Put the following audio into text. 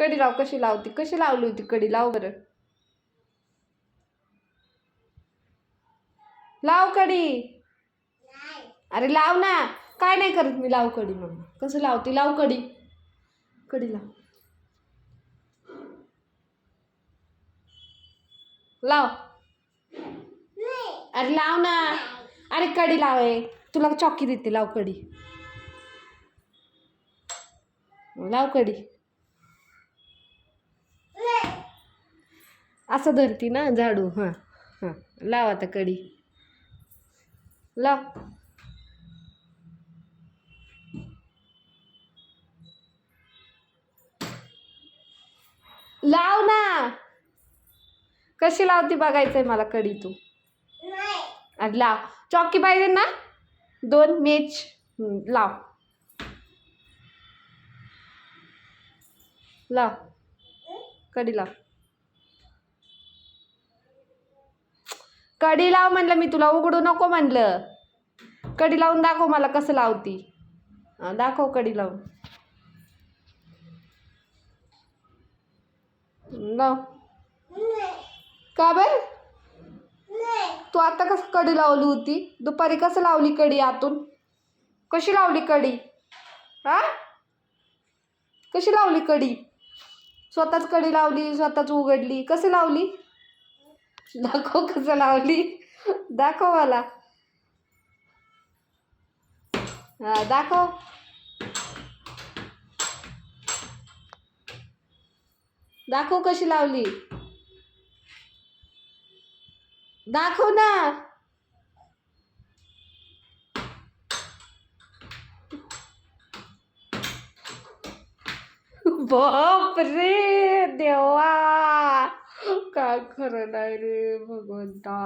कडी लाव कशी लावती? कशी लावली होती कडी लाव बरं? लाव कडी अरे लाव ना. काय नाही करत मी लाव कडी मम्मा कसं लावती? लाव कडी कडी लाव. लाव अरे लाव ना. अरे कडी लाव आहे तुला चॉकी देते लाव कडी लाव कडी असं धरती ना झाडू हां हां. लाव आता कडी. लाव. लाव ना. कशी लावती बघायचंय मला कडी तू. आणि लाव. चौकी पाहिजे ना? दोन मेच लाव. लाव. कडी लाव. कडी लाव म्हणलं मी तुला उघडू नको म्हणलं. कडी लावून दाखव मला कसं लावती. दाखव कडी लावून. लाव. का बर? तू आता कसं कडी लावली होती? दुपारी कसं लावली कडी आतून? कशी लावली कडी? हा? कशी लावली कडी? स्वतःच कडी लावली स्वतःच उघडली. कशी लावली? दाखव कसं लावली. दाखव मला. हा दाखव. दाखव कशी लावली. दाखव ना. बाप रे देवा. काय खरं नाही रे भगवंता.